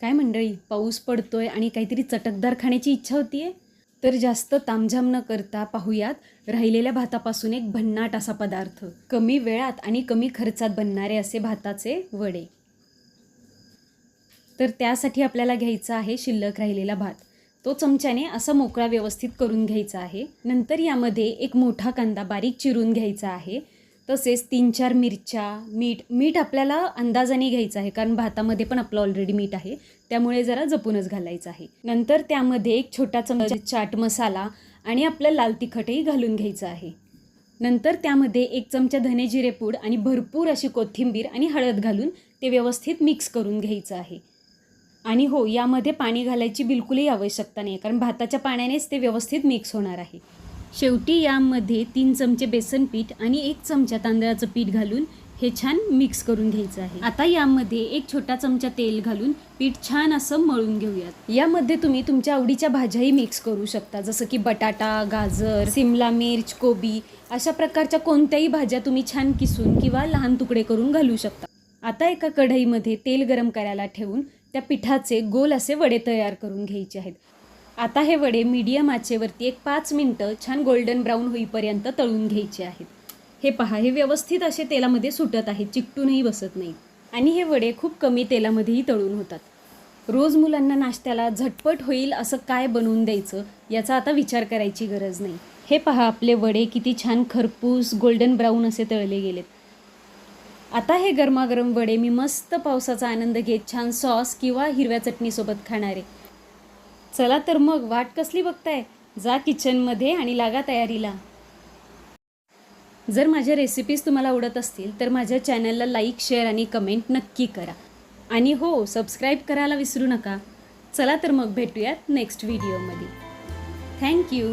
काय मंडळी पाऊस पडतोय आणि काहीतरी चटकदार खाण्याची इच्छा होतीये? तर जास्त तामझाम न करता पाहूयात राहिलेल्या भातापासून एक भन्नाट असा पदार्थ. कमी वेळात आणि कमी खर्चात बनणारे असे भाताचे वडे. तर त्यासाठी आपल्याला घ्यायचा आहे शिल्लक राहिलेला भात. तो चमच्याने असा मोकळा व्यवस्थित करून घ्यायचा आहे. नंतर यामध्ये एक मोठा कांदा बारीक चिरून घ्यायचा आहे. तसेच तीन चार मिरच्या मीठ मीठ आपल्याला अंदाजाने घ्यायचं आहे कारण भातामध्ये पण आपलं ऑलरेडी मीठ आहे. त्यामुळे जरा जपूनच घालायचं आहे. नंतर त्यामध्ये एक छोटा चमचा चाट मसाला आणि आपलं लाल तिखटही घालून घ्यायचं आहे. नंतर त्यामध्ये एक चमचा धने जिरे पूड आणि भरपूर अशी कोथिंबीर आणि हळद घालून ते व्यवस्थित मिक्स करून घ्यायचं आहे. आणि हो यामध्ये पाणी घालायची बिलकुलही आवश्यकता नाही कारण भाताच्या पाण्यानेच ते व्यवस्थित मिक्स होणार आहे. शेवटी यामध्ये तीन चमचे बेसन पीठ आणि एक चमचा तांदळाचं पीठ घालून हे छान मिक्स करून घ्यायचं आहे. आता यामध्ये एक छोटा चमचा तेल घालून पीठ छान असं मळून घेऊयात. यामध्ये तुम्ही तुमच्या आवडीच्या भाज्याही मिक्स करू शकता जसं की बटाटा गाजर सिमला मिर्च कोबी अशा प्रकारच्या कोणत्याही भाज्या तुम्ही छान किसून किंवा लहान तुकडे करून घालू शकता. आता एका कढईमध्ये तेल गरम करायला ठेवून त्या पिठाचे गोल असे वडे तयार करून घ्यायचे आहेत. आता हे वडे मीडियम आचेवरती एक पाच मिनटं छान गोल्डन ब्राऊन होईपर्यंत तळून घ्यायचे आहेत. हे पहा हे व्यवस्थित असे तेलामध्ये सुटत आहेत चिकटूनही बसत नाही आणि हे वडे खूप कमी तेलामध्येही तळून होतात. रोज मुलांना नाश्त्याला झटपट होईल असं काय बनवून द्यायचं याचा आता विचार करायची गरज नाही. हे पहा आपले वडे किती छान खरपूस गोल्डन ब्राऊन असे तळले गेलेत. आता हे गरमागरम वडे मी मस्त पावसाचा आनंद घेत छान सॉस किंवा हिरव्या चटणीसोबत खाणारे. चला तर मग वाट कसली बघताय? जा किचनमध्ये आणि लागा तयारीला. जर माझ्या रेसिपीज तुम्हाला आवडत असतील तर माझ्या चॅनलला लाईक शेअर आणि कमेंट नक्की करा. आणि हो सबस्क्राईब करायला विसरू नका. चला तर मग भेटूयात नेक्स्ट व्हिडिओमध्ये थँक्यू